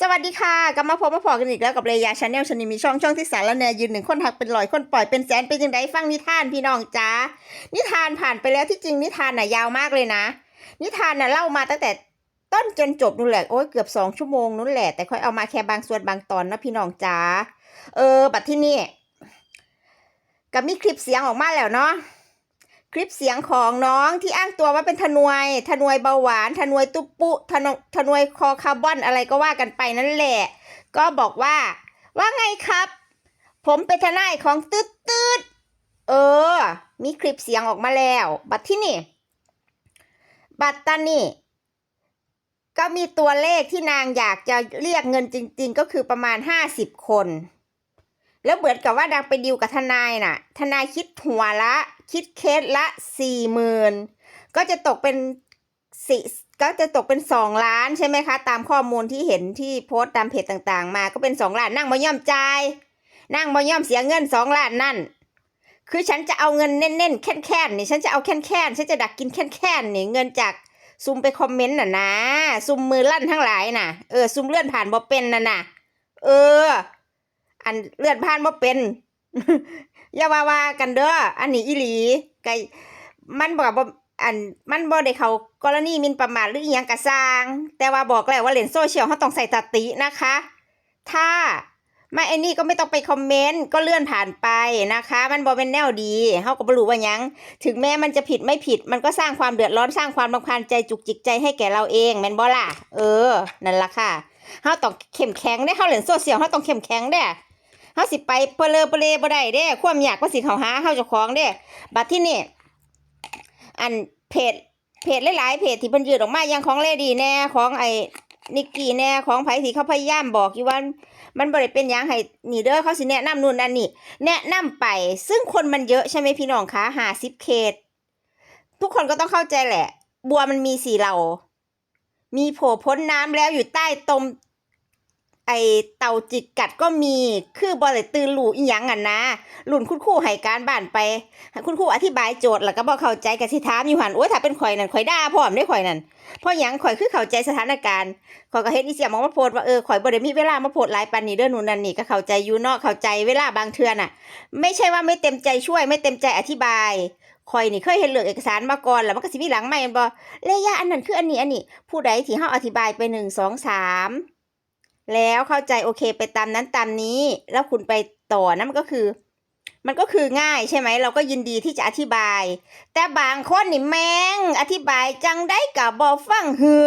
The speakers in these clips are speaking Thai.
สวัสดีค่ะกลับมาพบมาพอกันอีกแล้วกับเรยาชาแนลชนิมีช่องช่องที่สารละแนยืนหนึ่งคนหักเป็นร้อยคนปล่อยเป็นแสนเป็นยังไงฟังนิทานพี่น้องจ้านิทานผ่านไปแล้วที่จริงนิทานน่ะยาวมากเลยนะ นิทานน่ะเล่ามาตั้งแต่ต้นจนจบนู่นแหละโอ้ยเกือบสองชั่วโมงนู่นแหละแต่ค่อยเอามาแค่บางส่วนบางตอนนะพี่น้องจ้าเออ บัดที่นี่ก็มีคลิปเสียงออกมาแล้วเนาะ ลิปเสียงของน้องที่อ้างตัวว่าเป็นทนวย ทนวยเบาหวาน ทนวยตุปปุทนทนวยคอคาร์บอนอะไรก็ว่ากันไปนั่นแหละ ก็บอกว่า ว่าไงครับ ผมเป็นทนายของตืดตืดเออ มีคลิปเสียงออกมาแล้ว บัตรที่นี่ บัตรตานี่ ก็มีตัวเลขที่นางอยากจะเรียกเงินจริง ๆ ก็คือประมาณห้าสิบคน แล้วเหมือนกับว่านางไปดิวกับทนายน่ะ ทนายคิดหัวละ คิดเคสละสี่หมื่นก็จะตกเป็นสี่ก็จะตกเป็นสองล้านใช่ไหมคะ ตามข้อมูลที่เห็นที่โพสต์ตามเพจต่างๆ มาก็เป็นสองล้านนั่งบ่ย่อมจ่ายนั่งบ่ย่อมเสียเงินสองล้านนั่น คือฉันจะเอาเงินเน่นๆแค่นๆนี่ฉันจะเอาแค่นๆฉันจะดักกินแค่นๆนี่เงินจากซุมไปคอมเมนต์น่ะนะซุมมือลั่นทั้งหลายน่ะเออซุมเลื่อนผ่านบ่เป็นน่ะนะเออ อันเลื่อนผ่านบ่เป็นอย่าว่าว่ากันเด้ออันนี้อีหลีไกมันบอกว่าอันมันบ่ได้เขากรณีมินประมาทหรืออีหยังกระสร้าง แต่ว่าบอกแล้วว่าเล่นโซเชียลเขาต้องใส่สตินะคะ ถ้าม่ไอ้นี่ก็ไม่ต้องไปคอมเมนต์ก็เลื่อนผ่านไปนะคะ มันบ่เป็นแนวดีเขาก็บ่รู้ว่ายังถึงแม้มันจะผิดไม่ผิด มันก็สร้างความเดือดร้อนสร้างความรำคาญใจจุกจิกใจให้แก่เราเองแม่นบ่ล่ะเออ นั่นล่ะค่ะเฮาต้องเข้มแข็งได้เฮาเล่นโซเชียลเฮาต้องเข้มแข็งได้ เฮาสิไปเปเลอเปลบ่ได้เด้ความอยากว่าสิเขาหาเฮาเจ้าของเด้บัดที่นี่อันเพจเพจหลายๆเพจที่เพิ่นยืดออกมาอย่างของเลดีแน่ของไอ้นิกกี้แน่ของไผที่เขาพยายามบอกอยู่ว่ามันบ่ได้เป็นหยังให้นี่เด้อเขาสิแนะนำนู่นนั่นนี่แนะนำไป ซึ่งคนมันเยอะใช่ไหมพี่น้องคะ50เขต ทุกคนก็ต้องเข้าใจแหละ บัวมันมีสีเหล่า มีโผล่พ้นน้ำแล้วอยู่ใต้ตม ไอเต่าจิกกัดก็มีคือบอเลตื่นหลูอีหยังอะนะหลุนคุณครูให้การบ้านไปให้คุณครูอธิบายโจทย์แล้วก็บอกเข้าใจกับสิถามอยู่หันโอ้ยถ้าเป็นข่อยนั่นข่อยด่าพร้อมได้ข่อยนั่นเพราะหยังข่อยคือเข้าใจสถานการณ์ข่อยก็เฮ็ดอีเสียมองมาโพดว่าเออข่อยบ่ได้มีเวลามาโพดหลายปานนี้เด้อหนูนั่นนี่ก็เข้าใจอยู่เนาะเข้าใจเวลาบางเทื่อน่ะ ไม่ใช่ว่าไม่เต็มใจช่วยไม่เต็มใจอธิบายข่อยนี่เคยเห็นเรื่อเอกสารมาก่อนแล้วมันก็สิมีหลังใหม่บ่เลยาอันนั้นคืออันนี้อันนี้ ผู้ใดที่เฮาอธิบายไปหนึ่งสองสาม แล้วเข้าใจโอเคไปตามนั้นตามนี้ แล้วคุณไปต่อนะมันก็คือ มันก็คือง่ายใช่ไหมเราก็ยินดีที่จะอธิบาย แต่บางคนนี่แมงอธิบายจังได้กับบอฟังหือ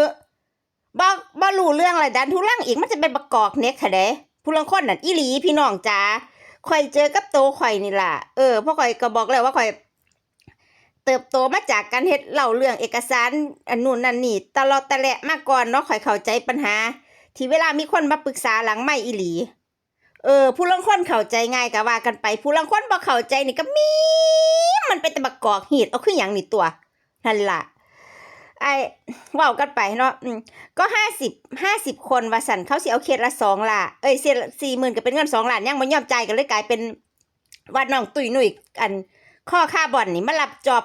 บอบอรู้เรื่องอะไรดันทุลังอีกมันจะเป็นประกอบเน็กค่ะเด้ผู้ลังคนนั่นอีหลีพี่น้องจ้าข่อยเจอกับโตข่อยนี่ล่ะเออพราะข่อยก็บอกแล้วว่าข่อย เติบโตมาจากการเฮ็ดเล่าเรื่องเอกสารอันนู่นนั่นนี่ตลอดแต่แหละมาก่อนเนาะข่อยเข้าใจปัญหา ที่เวลามีคนมาปรึกษาหลังไม่อีหลี เออ ผู้ลังคนเข้าใจง่ายก็ว่ากันไป ผู้ลังคนบ่เข้าใจนี่ก็มีมันเป็นแต่บักกอกหีดเอาคือหยังนี่ตัวนั่นล่ะไอ้ว้ากันไปเนาะก็ห้าสิบห้าสิบคนว่าสันเขาสิเอาเคสละสองล่ะเอ้ยเสียสี่หมื่นก็เป็นเงินสองล้านยังมันยอมใจกันเลยกลายเป็นว่าน้องตุยหนุ่ยอันข้อค่าบ่อนนี่มารับจอบ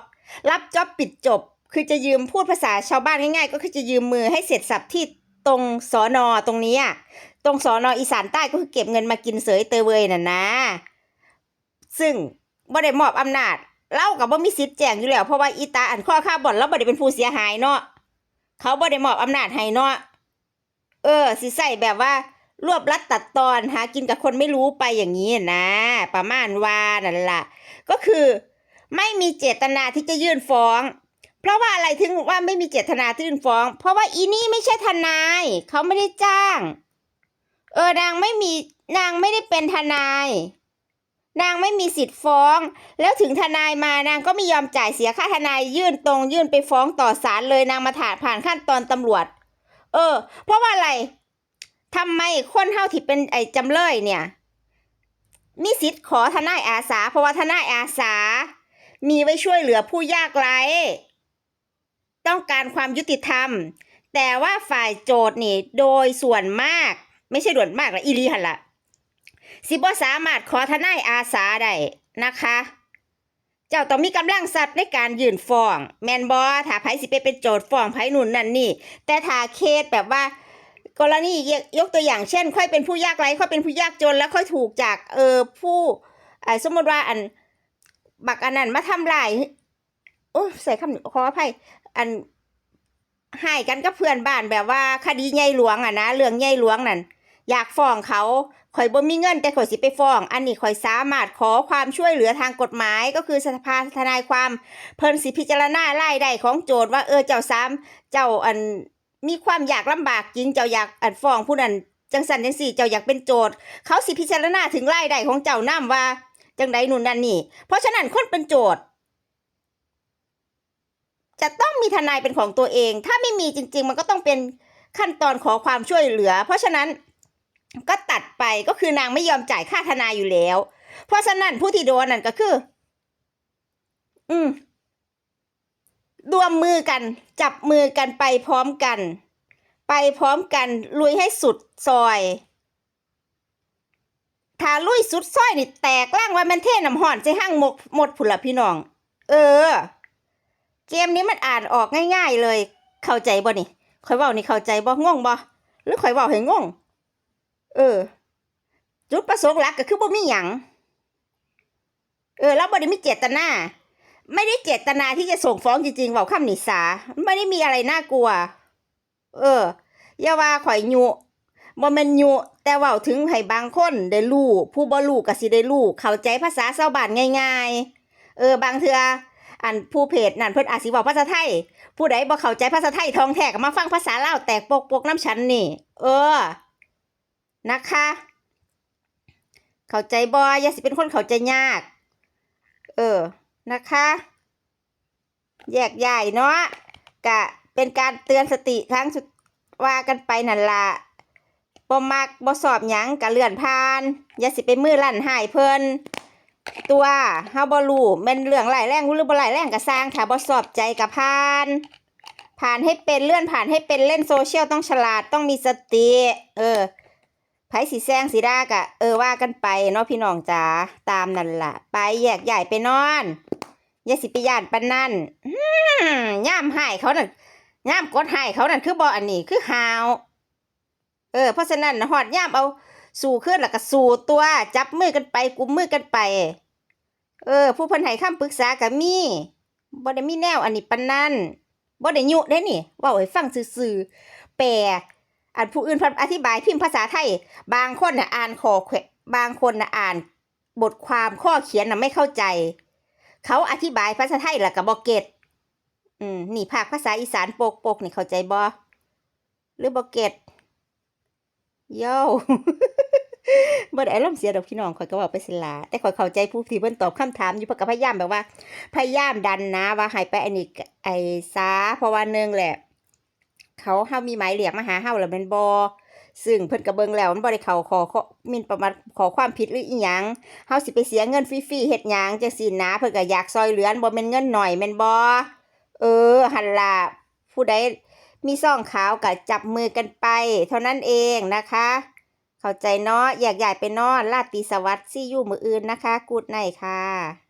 รับจอบปิดจบ คือจะยืมพูดภาษาชาวบ้านง่ายๆ ก็คือจะยืมมือให้เสร็จสับที่ ตรงสอนอตรงนี้อะตรงสอนออีสานใต้ก็คือเก็บเงินมากินเสยเตยเวยน่ะนะ ซึ่งบ่ได้มอบอำนาจเล่ากับบ่มีสิทธิ์แจ้งอยู่แล้วเพราะว่าอีตาอันข้อค่าบ่อนเราบ่ได้เป็นผู้เสียหายเนาะเขาบ่ได้มอบอำนาจให้เนาะเออสิใส่แบบว่ารวบรัดตัดตอนหากินกับคนไม่รู้ไปอย่างนี้นะ ประมาณว่านั่นล่ะ ก็คือไม่มีเจตนาที่จะยื่นฟ้อง เพราะว่าอะไรถึงว่าไม่มีเจตนาที่ยื่นฟ้อง เพราะว่าอีนี่ไม่ใช่ทนาย เขาไม่ได้จ้าง เออนางไม่มีนางไม่ได้เป็นทนาย นางไม่มีสิทธิ์ฟ้อง แล้วถึงทนายมานางก็ไม่ยอมจ่ายเสียค่าทนายยื่นตรง ยื่นไปฟ้องต่อศาลเลยนางมาถาผ่านขั้นตอนตำรวจ เออ เพราะว่าอะไรทำไมคนเฮาที่เป็นไอ้จำเลยเนี่ย มีสิทธิ์ขอทนายอาสา เพราะว่าทนายอาสา มีไว้ช่วยเหลือผู้ยากไร้ ต้องการความยุติธรรม แต่ว่าฝ่ายโจทย์นี่โดยส่วนมาก ไม่ใช่ด่วนมากละอีลีหันละสิบ่สามารถขอทนายอาสาได้นะคะ เจ้าต้องมีกำลังทรัพย์ในการยื่นฟ้อง แมนบอถ้าไผสิไปเป็นโจทย์ฟ้องไผนู่นนั่นนี่ แต่ถ้าเคสแบบว่า กรณียกตัวอย่างเช่น ค่อยเป็นผู้ยากไร้ค่อยเป็นผู้ยากจนแล้วค่อยถูกจากเออผู้สมมติว่าอันบักอันนั้นมาทำลาย โอ้ใส่คำขออภัยอันให้กันกับเพื่อนบ้านแบบว่าคดีใหญ่หลวงอะนะเรื่องใหญ่หลวงนั่นอยากฟ้องเขาข่อยบ่มีเงินแต่ข่อยสิไปฟ้อง อันนี้ข่อยสามารถขอความช่วยเหลือทางกฎหมาย ก็คือสภาทนายความเพิ่นสิพิจารณารายได้ของโจทย์ว่าเออเจ้าสามเจ้าอันมีความอยากลำบากจริงเจ้าอยากอันฟ้องผู้นั้นจังสันจังสี่เจ้าอยากเป็นโจทย์เขาสิพิจารณาถึงรายได้ของเจ้านํว่าจังใดนู่นนั่นนี่ เพราะฉะนั้นคนเป็นโจทย์ จะต้องมีทนายเป็นของตัวเอง ถ้าไม่มีจริง ๆ มันก็ต้องเป็นขั้นตอนขอความช่วยเหลือ เพราะฉะนั้นก็ตัดไปก็คือนางไม่ยอมจ่ายค่าทนายอยู่แล้ว เพราะฉะนั้นผู้ที่โดนนั่นก็คือ อืมรวมมือกัน จับมือกันไปพร้อมกัน ไปพร้อมกันลุยให้สุดซอยถ้าลุยสุดซอยนี่แตกล่างว่ามันเท่น้ำห่อนใจห้างหมกหมดผุนละพี่น้อง เออ เกมนี้มันอ่านออกง่าย ๆ เลย เข้าใจบ่นี่ข่อยเว้านี่เข้าใจบ่งงบ่หรือข่อยเว้าให้งงเออ จุดประสงค์หลักก็คือบ่มีหยังเออแล้วบ่ได้มีเจตนา ไม่ได้เจตนาที่จะส่งฟ้องจริงๆเว้าคำนิสาไม่ได้มีอะไรน่ากลัว เอออย่าว่าข่อยยุบ่แม่นยุแต่เว้าถึงให้บางคนได้รู้ผู้บ่รู้ก็สิได้รู้เข้าใจภาษาชาวบ้านง่าย ๆ เออบางเทื่อ อันผู้เพจนั่นเพิ่นอาจสิว้าภาษาไทย ผู้ใดบ่เข้าใจภาษาไทยทองแท้ก็มาฟังภาษาลาวแตกปกปกน้ำฉันนี่ เออ นะคะ เข้าใจบ่อย่าสิเป็นคนเข้าใจยาก เออ นะคะ แยกย้ายเนาะกะเป็นการเตือนสติครั้งสุดว่ากันไปนั่นละบ่มักบ่สอบหยังกะเลื่อนผ่าน อย่าสิไปมือลั่นหายเพิ่น ตัวเฮาบ่รู้แม่นเรื่องหลายแรงหรือบ่หลายแรงก็สร้างถ้าบ่สอบใจก็ผ่าน ผ่านให้เป็นเลื่อนผ่านให้เป็นเล่นโซเชียลต้องฉลาดต้องมีสติ เออไผสิแซงสิดากะเออว่ากันไปเนาะพี่น้องจ๋าตามนั่นล่ะ ไปแยกย้ายไปนอนอย่าสิไปย่านปนนั่นย่ามหายเขานั่นย่ามกดหายเขานั่นคือบ่อันนี้คือหาว เออเพราะฉะนั้นน่ะฮอดย่ามเอา สู่ขึ้นแล้วก็สู่ตัวจับมือกันไปกุมมือกันไป เออ ผู้พิ่นให้คำปรึกษาก็มีบ่ได้มีแนวอันนี้ปนนันบ่ได้ยุได้นี่ว้าให้ฟังซื่อๆแปลอันผู้อื่นพิ่นอธิบายพิมพ์ภาษาไทย บางคนน่ะอ่านขอแขบางคนน่ะอ่าน บทความข้อเขียนน่ะไม่เข้าใจ เขาอธิบายภาษาไทยแล้วก็บ่เก็ตอืมนี่ภาคภาษาอีสานโปกโปกนี่เข้าใจบ่หรือบ่เก็ตโย่ บ่ได้อารมณ์เสียดอกพี่น้องข่อยก็เว้าไปสิลาแต่ข่อยเข้าใจผู้ที่เพิ่นตอบคำถามอยู่เพิ่นก็พยายามแบบว่า พยายามดันนะว่าให้ไปอันนี้กไอ้ซาเพราะว่าหนึงแหละ เขาเฮามีหมายเรียกมาหาเฮาแล้วแม่นบ่ซึ่งเพิ่นก็เบิ่งแล้วมันบ่ได้เข้าขอมินประมาทขอความผิดหรืออีหยังเฮาสิไปเสียเงินฟรีๆเฮ็ดหยังจังซี่นะเพิ่นก็อยากซอยเหลือบ่แม่นเงินหน่อยแม่นบ่เออหั่นล่ะผู้ใดมีซ่องขาวก็จับมือกันไป เท่านั้นเองนะคะ เข้าใจเนาะอยากใหญ่ไปนอนลาตีสวัสดิ์ซี่อยู่มืออื่นนะคะ กูดไนค่ะ